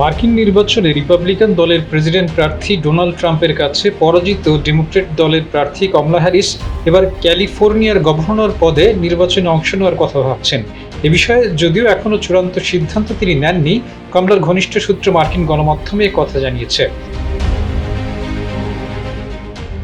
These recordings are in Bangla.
মার্কিন নির্বাচনে রিপাবলিকান দলের প্রেসিডেন্ট প্রার্থী ডোনাল্ড ট্রাম্পের কাছে পরাজিত ডেমোক্রেট দলের প্রার্থী কমলা হ্যারিস এবার ক্যালিফোর্নিয়ার গভর্নর পদে নির্বাচনে অংশ নেওয়ার কথা ভাবছেন। এ বিষয়ে যদিও এখনও চূড়ান্ত সিদ্ধান্ত তিনি নেননি, কমলার ঘনিষ্ঠ সূত্র মার্কিন গণমাধ্যমে কথা জানিয়েছে।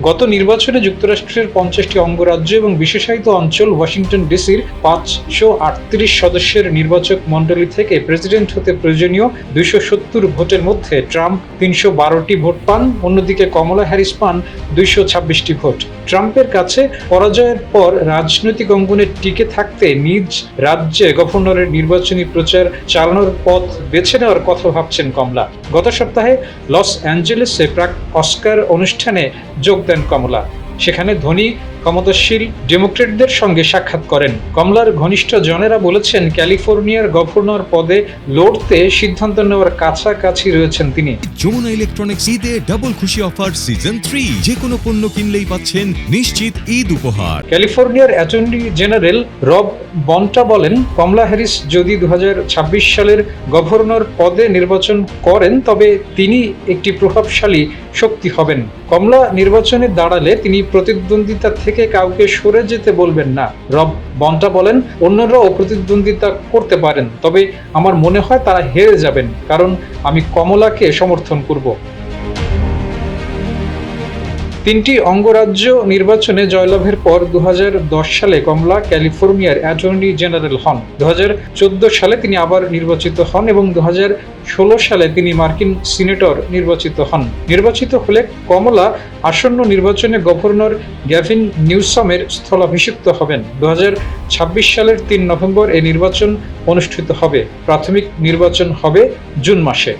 গত নির্বাচনে যুক্তরাষ্ট্রের পঞ্চাশটি অঙ্গরাজ্য এবং বিশেষায়িত অঞ্চল ওয়াশিংটন ডিসির পাঁচশো আটত্রিশ সদস্যের নির্বাচক মণ্ডলী থেকে প্রেসিডেন্ট হতে প্রয়োজনীয় দুইশো সত্তর ভোটের মধ্যে ট্রাম্প তিনশো বারোটি ভোট পান। অন্যদিকে কমলা হ্যারিস পান দুইশো ছাব্বিশটি ভোট। ট্রাম্পের কাছে পরাজয়ের পর রাজনৈতিক অঙ্গনে টিকে থাকতে নিজ রাজ্যে গভর্নরের নির্বাচনী প্রচার চালানোর পথ বেছে নেওয়ার কথা ভাবছেন কমলা। গত সপ্তাহে লস অ্যাঞ্জেলেসে প্রাক অস্কার অনুষ্ঠানে যোগ দেন কমলা। সেখানে ধনী ক্ষমতাশীল ডেমোক্রেটদের সঙ্গে সাক্ষাৎ করেন। কমলার ঘনিষ্ঠ জনেরা বলেছেন ক্যালিফোর্নিয়ার গভর্নর পদে লড়তে সিদ্ধান্ত নেওয়ার কাছাকাছি রয়েছেন তিনি। যমুনা ইলেকট্রনিক্স ঈদে ডাবল খুশি অফার সিজন থ্রি। যে কোনো পণ্য কিনলেই পাচ্ছেন নিশ্চিত ঈদ উপহার। ক্যালিফোর্নিয়ার অ্যাটর্নি জেনারেল রব বন্টা বলেন কমলা হ্যারিস যদি দু হাজার ছাব্বিশ সালের গভর্নর পদে নির্বাচন করেন তবে তিনি একটি প্রভাবশালী শক্তি হবেন। কমলা নির্বাচনে দাঁড়ালে তিনি প্রতিদ্বন্দ্বিতা থেকে কাউকে সরে যেতে বলবেন না। রব বন্টা বলেন অন্যরাও প্রতিদ্বন্দ্বিতা করতে পারেন, তবে আমার মনে হয় তারা হেরে যাবেন, কারণ আমি কমলাকে সমর্থন করব। তিনটি অঙ্গরাজ্য নির্বাচনে জয়লাভের পর দু হাজার দশ সালে কমলা ক্যালিফোর্নিয়ার অ্যাটর্নি জেনারেল হন। দু হাজার চোদ্দ সালে তিনি আবার নির্বাচিত হন এবং দু ষোলো সালে তিনি মার্কিন সিনেটর নির্বাচিত হন। নির্বাচিত হলে কমলা আসন্ন নির্বাচনে গভর্নর গ্যাভিন নিউসামের স্থলাভিষিক্ত হবেন। দু হাজার ছাব্বিশ সালের তিন নভেম্বর এই নির্বাচন অনুষ্ঠিত হবে। প্রাথমিক নির্বাচন হবে জুন মাসে।